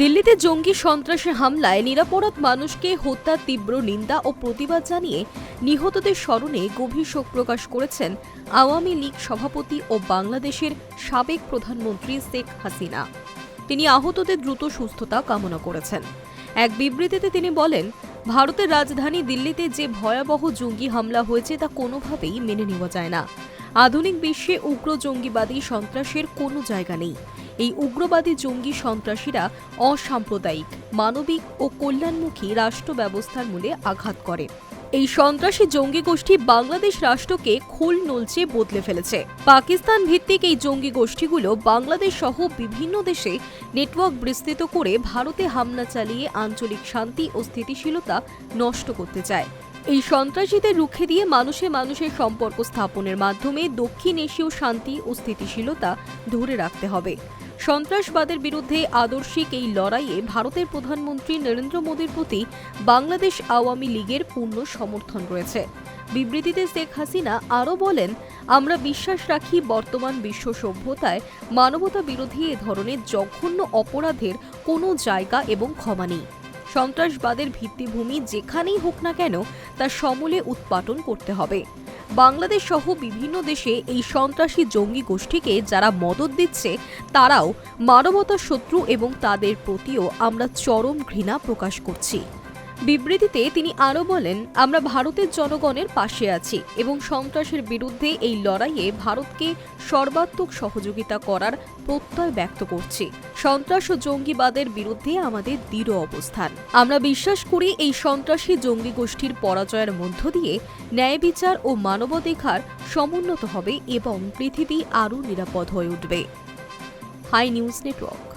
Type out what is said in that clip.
দিল্লিতে জঙ্গি সন্ত্রাসী হামলায় নিরাপরাধ মানুষকে হত্যার তীব্র নিন্দা ও প্রতিবাদ জানিয়ে নিহতদের স্মরণে গভীর শোক প্রকাশ করেছেন আওয়ামী লীগ সভাপতি ও বাংলাদেশের সাবেক প্রধানমন্ত্রী শেখ হাসিনা। তিনি আহতদের দ্রুত সুস্থতা কামনা করেছেন। এক বিবৃতিতে তিনি বলেন, ভারতের রাজধানী দিল্লিতে যে ভয়াবহ জঙ্গি হামলা হয়েছে তা কোনোভাবেই মেনে নেওয়া যায় না। আধুনিক বিশ্বে উগ্র জঙ্গিবাদী সন্ত্রাসের কোনো জায়গা নেই। এই উগ্রবাদী জঙ্গি সন্ত্রাসীরা অসাম্প্রদায়িক, মানবিক ও কল্যাণমুখী রাষ্ট্র ব্যবস্থার মূলে আঘাত করে। এই সন্ত্রাসী জঙ্গি গোষ্ঠী বাংলাদেশ রাষ্ট্রকে খোল নলচে বদলে ফেলেছে। পাকিস্তান ভিত্তিক এই জঙ্গি গোষ্ঠীগুলো বাংলাদেশ সহ বিভিন্ন দেশে নেটওয়ার্ক বিস্তৃত করে ভারতে হামলা চালিয়ে আঞ্চলিক শান্তি ও স্থিতিশীলতা নষ্ট করতে চায়। এই সন্ত্রাসীদের রুখে দিয়ে মানুষে মানুষের সম্পর্ক স্থাপনের মাধ্যমে দক্ষিণ এশীয় শান্তি ও স্থিতিশীলতা ধরে রাখতে হবে। সন্ত্রাসবাদের বিরুদ্ধে আদর্শিক এই লড়াইয়ে ভারতের প্রধানমন্ত্রী নরেন্দ্র মোদীর প্রতি বাংলাদেশ আওয়ামী লীগের পূর্ণ সমর্থন রয়েছে। বিবৃতিতে শেখ হাসিনা আরও বলেন, আমরা বিশ্বাস রাখি বর্তমান বিশ্ব সভ্যতায় মানবতা বিরোধী এ ধরনের জঘন্য অপরাধের কোনো জায়গা এবং ক্ষমা নেই। সন্ত্রাসবাদের ভিত্তিভূমি যেখানেই হোক না কেন তা সমূলে উৎপাটন করতে হবে। বাংলাদেশ সহ বিভিন্ন দেশে এই সন্ত্রাসী জঙ্গি গোষ্ঠীকে যারা মদত দিচ্ছে, তারাও মানবতা শত্রু এবং তাদের প্রতিও আমরা চরম ঘৃণা প্রকাশ করছি। বিবৃতিতে তিনি আরও বলেন, আমরা ভারতের জনগণের পাশে আছি এবং সন্ত্রাসের বিরুদ্ধে এই লড়াইয়ে ভারতকে সর্বাত্মক সহযোগিতা করার প্রত্যয় ব্যক্ত করছি। সন্ত্রাস ও জঙ্গিবাদের বিরুদ্ধে আমাদের দৃঢ় অবস্থান। আমরা বিশ্বাস করি এই সন্ত্রাসী জঙ্গি গোষ্ঠীর পরাজয়ের মধ্য দিয়ে ন্যায় বিচার ও মানবাধিকার সমুন্নত হবে এবং পৃথিবী আরও নিরাপদ হয়ে উঠবে। High news network.